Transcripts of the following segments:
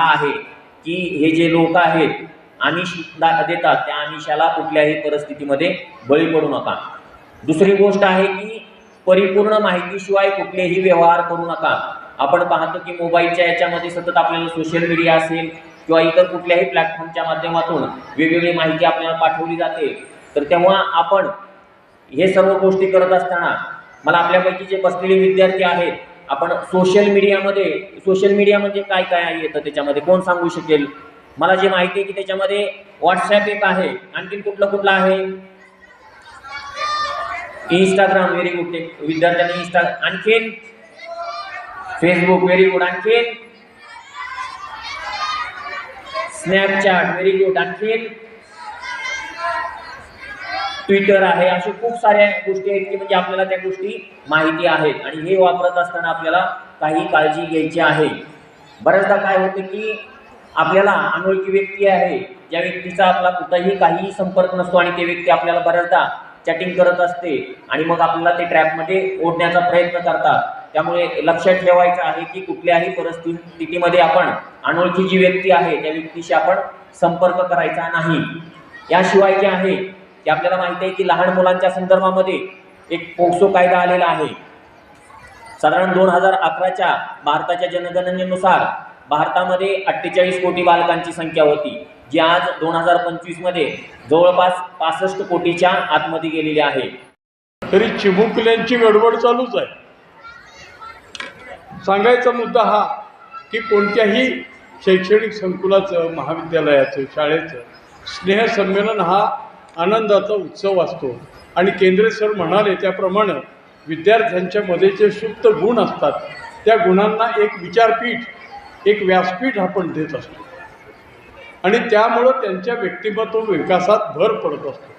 हा आहे की हे जे लोक आहेत आमिष देतात त्या आमिषाला कुठल्याही परिस्थितीमध्ये बळी पडू नका. दुसरी गोष्ट आहे की परिपूर्ण माहितीशिवाय कुठलेही व्यवहार करू नका. आपण पाहतो की मोबाईलच्या याच्यामध्ये सतत आपल्याला सोशल मीडिया असेल किंवा इतर कुठल्याही प्लॅटफॉर्मच्या माध्यमातून वेगवेगळी माहिती आपल्याला पाठवली जाते तर तेव्हा आपण हे सर्व गोष्टी करत असताना मला आपल्यापैकी जे बसलेले विद्यार्थी आहेत आपण सोशल मीडियामध्ये सोशल मीडिया म्हणजे काय काय येतं त्याच्यामध्ये? कोण सांगू शकेल? मला जे माहिती आहे की त्याच्यामध्ये व्हॉट्सॲप एक आहे. आणखीन कुठलं कुठलं आहे? इंस्टाग्राम व्हेरी गुड विद्यार्थ्यांनी इंस्टा आणखीन फेसबुक व्हेरी गुड आणखीन स्नॅपचॅट व्हेरी गुड आणखीन ट्विटर आहे अशा खूप साऱ्या गोष्टी आहेत की म्हणजे आपल्याला त्या गोष्टी माहिती आहेत. आणि हे वापरत असताना आपल्याला काही काळजी घ्यायची आहे. बऱ्याचदा काय होतं की आपल्याला अनोळखी व्यक्ती आहे ज्या व्यक्तीचा आपला कुठंही काहीही संपर्क नसतो आणि ते व्यक्ती आपल्याला बऱ्याचदा चॅटिंग करत असते आणि मग आपल्याला ते ट्रॅपमध्ये ओढण्याचा प्रयत्न करतात. त्यामुळे लक्षात ठेवायचं आहे की कुठल्याही परिस्थितीमध्ये आपण अनोळखी जी व्यक्ती आहे त्या व्यक्तीशी आपण संपर्क करायचा नाही. याशिवाय जे आहे की आपल्याला माहिती आहे की लहान मुलांच्या संदर्भामध्ये एक पोक्सो कायदा आलेला आहे. साधारण दोन हजार अकराच्या भारताच्या जनगणनेनुसार भारतामध्ये अठ्ठेचाळीस कोटी बालकांची संख्या होती जी आज दोन हजार पंचवीसमध्ये जवळपास पासष्ट कोटीच्या आतमध्ये गेलेली आहे. तरी चिमुकल्यांची गडबड चालूच आहे. सांगायचा मुद्दा हा की कोणत्याही शैक्षणिक संकुलाचं महाविद्यालयाचं शाळेचं स्नेहसंमेलन हा आनंदाचा उत्सव असतो. आणि केंद्रे सर म्हणाले त्याप्रमाणे विद्यार्थ्यांच्या मध्ये जे सुप्त गुण असतात त्या गुणांना एक विचारपीठ एक व्यासपीठ आपण देत असतो. आणि त्यामुळं त्यांच्या व्यक्तिमत्व विकासात भर पडत असतो.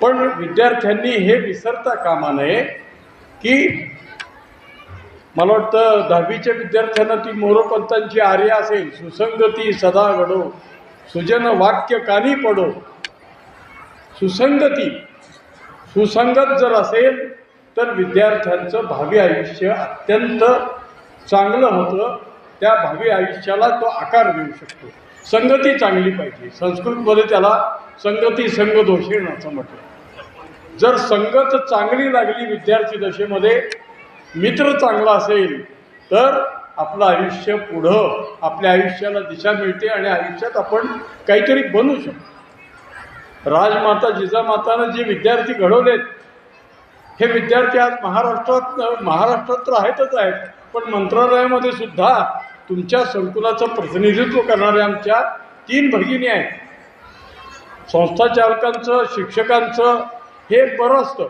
पण विद्यार्थ्यांनी हे विसरता कामा नये की मला वाटतं दहावीच्या विद्यार्थ्यांना ती मोरोपंतांची आर्य असेल. सुसंगती सदा घडो. सुजन वाक्य कानी पडो. सुसंगती. सुसंगत जर असेल तर विद्यार्थ्यांचं भावी आयुष्य अत्यंत चांगलं होतं. त्या भावी आयुष्याला तो आकार देऊ शकतो. संगती चांगली पाहिजे. संस्कृतमध्ये त्याला संगती संग दोषेण असं म्हटलं. जर संगत चांगली लागली विद्यार्थी दशेमध्ये मित्र चांगला असेल तर आपलं आयुष्य पुढं आपल्या आयुष्याला दिशा मिळते आणि आयुष्यात आपण काहीतरी बनू शकतो. राजमाता जिजामातानं जे विद्यार्थी घडवलेत हे विद्यार्थी आज महाराष्ट्रात महाराष्ट्रात तर आहेतच आहेत पण मंत्रालयामध्ये सुद्धा तुमच्या संकुलाचं प्रतिनिधित्व करणाऱ्या आमच्या तीन भगिनी आहेत. संस्था चालकांचं शिक्षकांचं हे बरं असतं.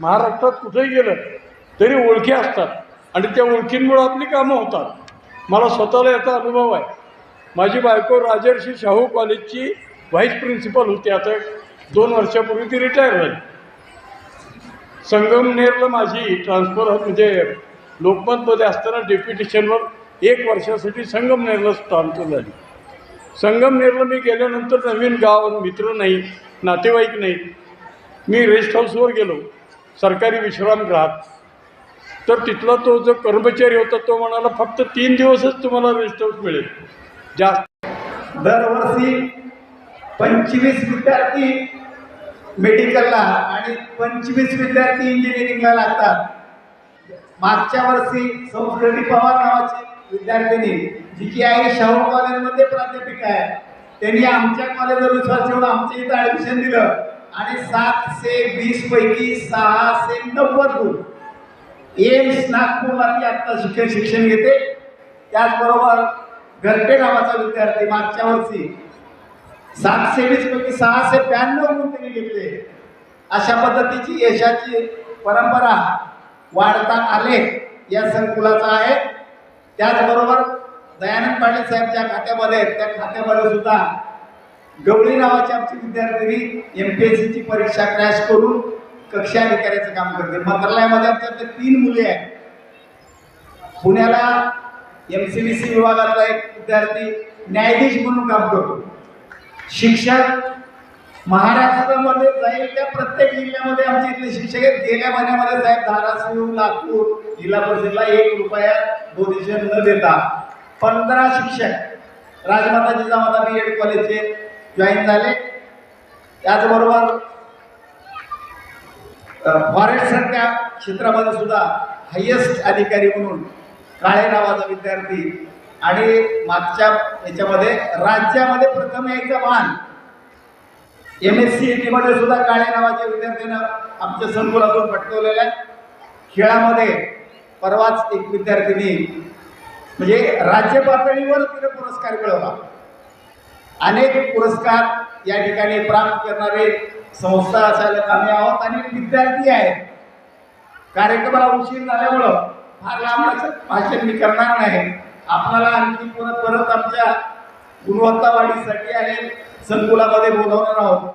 महाराष्ट्रात कुठेही गेलं तरी ओळखी असतात आणि त्या ओळखींमुळं आपली कामं होतात. मला स्वतःला याचा अनुभव आहे. माझी बायको राजर्षी शाहू कॉलेजची व्हाईस प्रिन्सिपल होते. आता दोन वर्षापूर्वी ती रिटायर झाली. संगमनेरला माझी ट्रान्सफर म्हणजे लोकमतमध्ये असताना डेप्युटेशनवर एक वर्षासाठी संगमनेरला ट्रान्सफर झाली. संगमनेरला मी गेल्यानंतर नवीन गाव मित्र नाही नातेवाईक नाहीत मी रेस्ट हाऊसवर गेलो सरकारी विश्रामगृहात तर तिथला तो जो कर्मचारी होता तो म्हणाला फक्त तीन दिवसच तुम्हाला रेस्ट हाऊस मिळेल. जास्त दरवर्षी पंचवीस विद्यार्थी मेडिकलला आणि पंचवीस विद्यार्थी इंजिनिअरिंगला लागतात. मागच्या वर्षी संस्कृती पवार नावाची विद्यार्थिनी जी की आहे शाहू कॉलेजमध्ये प्राध्यापिका आहे त्यांनी आमच्या कॉलेजवर विश्वास ठेवून आमच्या इथं ॲडमिशन दिलं आणि सातशे वीस पैकी सहाशे नव्वद गुण. एम्स नागपूरला ती आत्ता शिक्षण शिक्षण घेते. त्याचबरोबर घरटे नावाचा विद्यार्थी मागच्या वर्षी सातशे वीस पैकी सहाशे ब्याण्णव गुण त्यांनी घेतले अशा पद्धतीची यशाची परंपरा वाढता आले या संकुलाचा आहे. त्याचबरोबर दयानंद पाटील साहेबच्या खात्यामध्ये त्या खात्यामध्ये सुद्धा गवळी नावाची आमची विद्यार्थिनी एम पी एस सीची परीक्षा क्रॅश करून कक्षा अधिकाऱ्याचं काम करते. मंत्रालयामध्ये आमच्या तीन मुले आहेत. पुण्याला एम सी बी सी विभागातला एक विद्यार्थी न्यायाधीश म्हणून काम करतो. शिक्षक महाराष्ट्रामध्ये जाईल त्या प्रत्येक जिल्ह्यामध्ये आमचे इथले शिक्षक आहेत. गेल्या महिन्यामध्ये साहेब धाराशिव नागपूर जिल्हा परिषदला एक रुपया डोनेशन न देता पंधरा शिक्षक राजमाता जिजामाता बी एड कॉलेजचे जॉईन झाले. त्याचबरोबर फॉरेस्ट सारख्या क्षेत्रामध्ये सुद्धा हायेस्ट अधिकारी म्हणून काळे नावाचा विद्यार्थी आणि मागच्या याच्यामध्ये राज्यामध्ये प्रथम यायचा मान एम एस सी टी मध्ये सुद्धा काळे नावाच्या विद्यार्थ्यानं आमच्या संकुलातून पटकवलेल्या आहे. खेळामध्ये परवाच एक विद्यार्थिनी म्हणजे राज्य पातळीवर तिने पुरस्कार मिळवला. अनेक पुरस्कार या ठिकाणी प्राप्त करणारे संस्था असायला आम्ही आहोत आणि विद्यार्थी आहेत. कार्यक्रमाला उशीर झाल्यामुळं फार लांब भाषण मी करणार नाही. आपल्याला आणखी परत परत आमच्या गुणवत्ता वाढीसाठी आणि संकुलामध्ये बोलवणार आहोत.